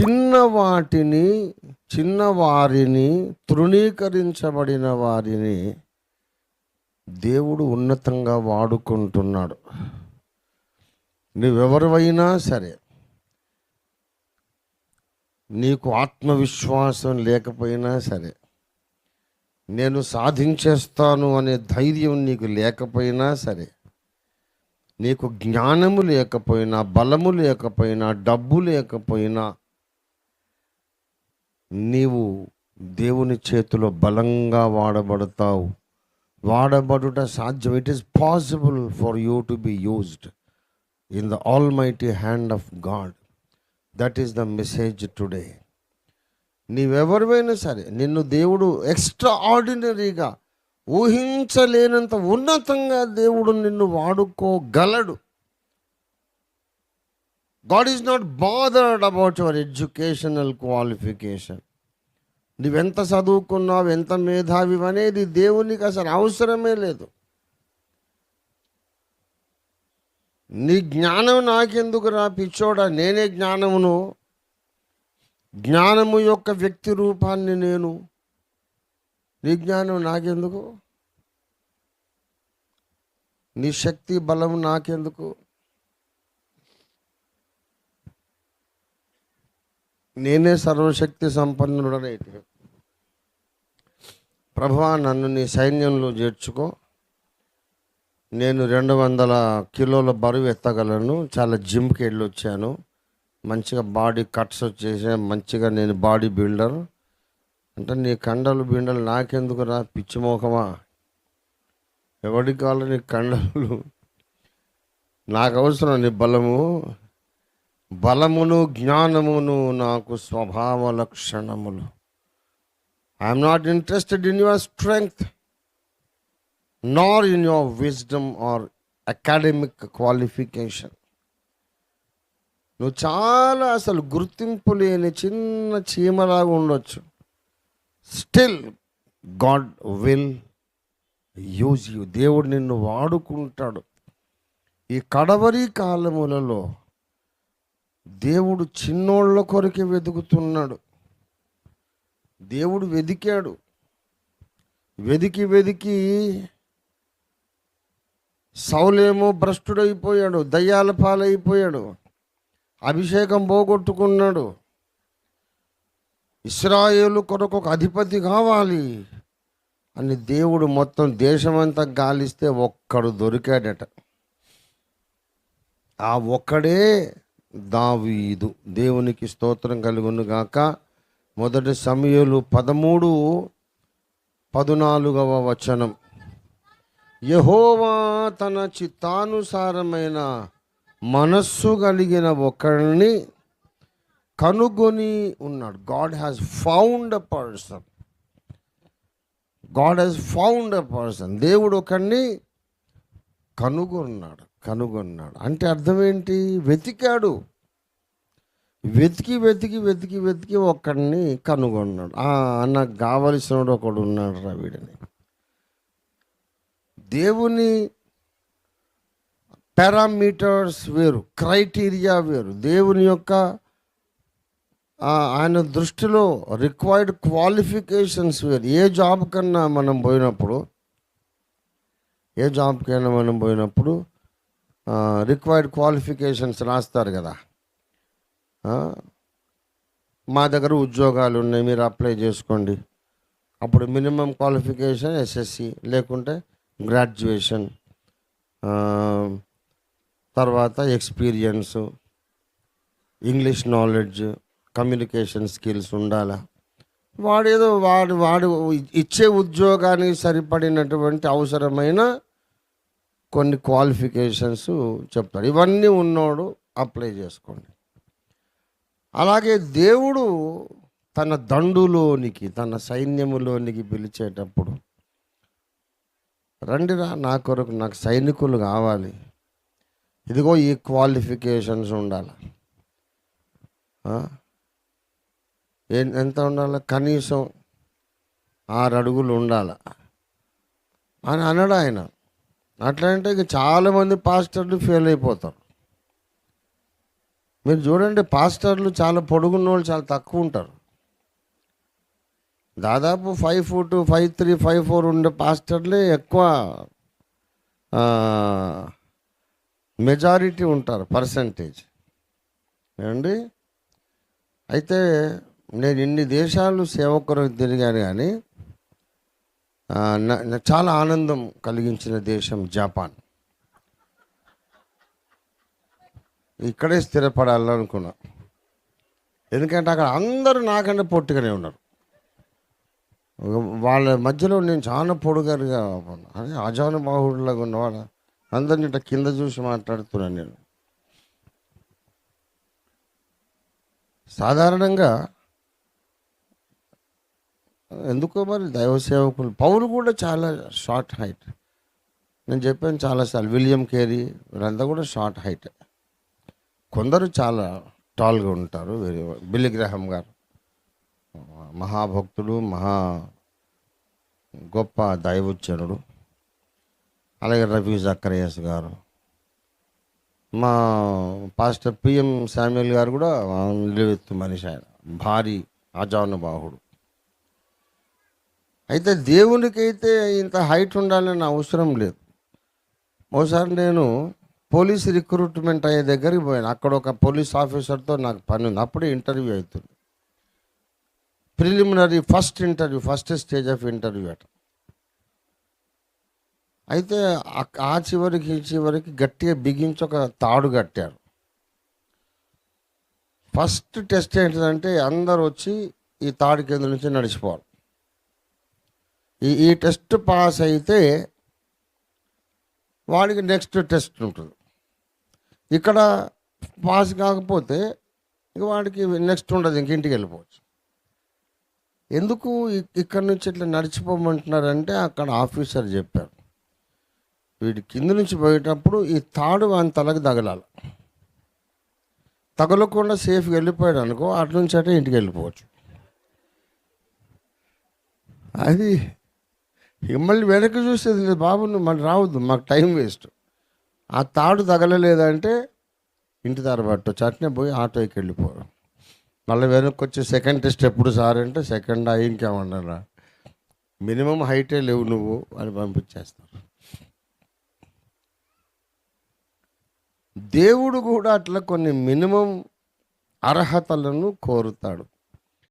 చిన్న వాటిని చిన్నవారిని తృణీకరించబడిన వారిని దేవుడు ఉన్నతంగా వాడుకుంటున్నాడు. నువ్వెవరివైనా సరే నీకు ఆత్మవిశ్వాసం లేకపోయినా సరే నేను సాధించేస్తాను అనే ధైర్యం నీకు లేకపోయినా సరే నీకు జ్ఞానము లేకపోయినా బలము లేకపోయినా డబ్బు లేకపోయినా నీవు దేవుని చేతిలో బలంగా వాడబడతావు. వాడబడుట సాధ్యం. It is possible for you to be used in the almighty hand of God that is the message today నీవెవరివైనా సరే నిన్ను దేవుడు ఎక్స్ట్రా ఆర్డినరీగా ఊహించలేనంత ఉన్నతంగా దేవుడు నిన్ను వాడుకోగలడు. God is not bothered about your educational qualification నువ్వెంత చదువుకున్నావు ఎంత మేధావి అనేది దేవునికి అసలు అవసరమే లేదు. నీ జ్ఞానం నాకెందుకు రా పిచ్చోడా? నేనే జ్ఞానమును. జ్ఞానము యొక్క వ్యక్తి రూపాన్ని నేను. నీ జ్ఞానం నాకెందుకు? నీ శక్తి బలం నాకెందుకు? నేనే సర్వశక్తి సంపన్నుడనైతే. ప్రభా నన్ను నీ సైన్యంలో చేర్చుకో. నేను రెండు వందల కిలోల బరువు ఎత్తగలను. చాలా జిమ్కి వెళ్ళి వచ్చాను మంచిగా బాడీ కట్స్ వచ్చేసా మంచిగా నేను బాడీ బిల్డర్. అంటే నీ కండలు బిండలు నాకెందుకు రా పిచ్చిమోకమా ఎవరికి కావాలి నీ కండలు? నాకు అవసరం నీ బలము. బలమును జ్ఞానమును నాకు స్వభావ లక్షణములు. I'm not interested in your strength nor in your wisdom or academic qualification నువ్వు చాలా అసలు గుర్తింపు లేని చిన్న చీమలాగా ఉండొచ్చు. Still God will use you దేవుడు నిన్ను వాడుకుంటాడు. ఈ కడవరి కాలములలో దేవుడు చిన్నోళ్ళ కొరకే వెతుకుతున్నాడు. దేవుడు వెదికాడు. వెదికి వెదికి సౌలేమో భ్రష్టుడైపోయాడు దయ్యాల పాలైపోయాడు అభిషేకం పోగొట్టుకున్నాడు. ఇస్రాయేలు కొరకు ఒక అధిపతి కావాలి అని దేవుడు మొత్తం దేశమంతా గాలిస్తే ఒక్కడు దొరికాడట. ఆ ఒక్కడే దావీదు. దేవునికి స్తోత్రం కలుగునుగాక మొదటి సమయలు పదమూడు పదునాలుగవ వచనం. యహోవా తన చిత్తానుసారమైన మనస్సు కలిగిన ఒకరిని కనుగొని ఉన్నాడు. God has found a person God has found a person దేవుడు ఒకరిని కనుగొన్నాడు కనుగొన్నాడు. అంటే అర్థం ఏంటి? వెతికాడు. వెతికి వెతికి వెతికి వెతికి ఒక్కడిని కనుగొన్నాడు. నాకు కావలసినడు ఒకడు ఉన్నాడు రా వీడిని. దేవుని పారామీటర్స్ వేరు క్రైటీరియా వేరు. దేవుని యొక్క ఆయన దృష్టిలో రిక్వైర్డ్ క్వాలిఫికేషన్స్ వేరు. ఏ జాబ్ కన్నా మనం పోయినప్పుడు ఏ జాబ్కైనా మనం పోయినప్పుడు రిక్వైర్డ్ క్వాలిఫికేషన్స్ రాస్తారు కదా. మా దగ్గర ఉద్యోగాలు ఉన్నాయి మీరు అప్లై చేసుకోండి. అప్పుడు మినిమం క్వాలిఫికేషన్ ఎస్ఎస్సి లేకుంటే గ్రాడ్యుయేషన్ తర్వాత experience English knowledge communication skills ఉండాలా. వాడేదో వాడు వాడు ఇచ్చే ఉద్యోగానికి సరిపడినటువంటి అవసరమైన కొన్ని క్వాలిఫికేషన్స్ చెప్తాడు. ఇవన్నీ ఉన్నోడు అప్లై చేసుకోండి. అలాగే దేవుడు తన దండులోనికి తన సైన్యములోనికి పిలిచేటప్పుడు రండిరా నా కొరకు నాకు సైనికులు కావాలి. ఇదిగో ఈ క్వాలిఫికేషన్స్ ఉండాలి. ఎంత ఉండాలి? కనీసం ఆరు అడుగులు ఉండాలి. అని అనడు ఆయన. అట్లా అంటే ఇక చాలామంది పాస్టర్లు ఫెయిల్ అయిపోతారు. మీరు చూడండి పాస్టర్లు చాలా పొడుగున్న వాళ్ళు చాలా తక్కువ ఉంటారు. దాదాపు five foot five three five four ఉండే పాస్టర్లే ఎక్కువ మెజారిటీ ఉంటారు పర్సంటేజ్ ఏమండి? అయితే నేను ఇన్ని దేశాలు సేవకులకు తిరిగాను కానీ చాలా ఆనందం కలిగించిన దేశం జపాన్. ఇక్కడే స్థిరపడాలనుకున్నా. ఎందుకంటే అక్కడ అందరూ నాకంటే పొట్టిగానే ఉన్నారు. వాళ్ళ మధ్యలో నేను చాలా పొడుగారుగా ఉన్నా. అదే అజాను ఉన్నవాడు? అందరిని ఇట్లా కింద చూసి మాట్లాడుతున్నాను నేను. సాధారణంగా ఎందుకో మరి దైవ సేవకులు పౌలు కూడా చాలా షార్ట్ హైట్. నేను చెప్పాను చాలాసార్లు విలియం కేరీ వీళ్ళంతా కూడా షార్ట్ హైట్. కొందరు చాలా టాల్గా ఉంటారు వేరే బిల్లి గ్రహం గారు. మహాభక్తుడు మహా గొప్ప దైవోచ్చరుడు. అలాగే రఫీ జక్కరయ్యస్ గారు. మా పాస్టర్ పిఎం శామ్యుల్ గారు కూడా నిలువెత్తు మనిషి ఆయన. భారీ అజానుబాహుడు అయితే దేవునికైతే ఇంత హైట్ ఉండాలని అవసరం లేదు. ఒకసారి నేను పోలీస్ రిక్రూట్మెంట్ అయ్యే దగ్గరికి పోయాను. అక్కడ ఒక పోలీస్ ఆఫీసర్తో నాకు పని ఉంది. అప్పుడే ఇంటర్వ్యూ అవుతుంది. Preliminary first interview first stage of interview అట. అయితే ఆ- చివరికి ఈ చివరికి గట్టిగా బిగించి ఒక తాడు కట్టారు. ఫస్ట్ టెస్ట్ ఏంటిదంటే అందరు వచ్చి ఈ తాడు కింద నుంచి నడిచిపోవాలి. ఈ ఈ టెస్ట్ పాస్ అయితే వాడికి నెక్స్ట్ టెస్ట్ ఉంటుంది. ఇక్కడ పాస్ కాకపోతే ఇక వాడికి నెక్స్ట్ ఉండదు ఇంక ఇంటికి వెళ్ళిపోవచ్చు. ఎందుకు ఇక్కడ నుంచి ఇట్లా నడిచిపోమంటున్నారంటే అక్కడ ఆఫీసర్ చెప్పారు. వీడి కింద నుంచి పోయేటప్పుడు ఈ తాడు వాని తలకు తగలాలి. తగలకుండా సేఫ్గా వెళ్ళిపోయాడు అనుకో అటు నుంచి అటే ఇంటికి వెళ్ళిపోవచ్చు. అది ఇక మళ్ళీ వెనక్కి చూసేది లేదు. బాబు నువ్వు మళ్ళీ రావద్దు. మాకు టైం వేస్ట్. ఆ తాడు తగలలేదంటే ఇంటి తరబట్టు చట్నే పోయి ఆటోకి వెళ్ళిపోవడం మళ్ళీ వెనక్కి వచ్చి సెకండ్ టెస్ట్ ఎప్పుడు సార్ అంటే సెకండ్ అయి ఇంకేమన్నారా? మినిమం హైటే లేవు నువ్వు అని పంపించేస్తారు. దేవుడు కూడా అట్లా కొన్ని మినిమం అర్హతలను కోరుతాడు.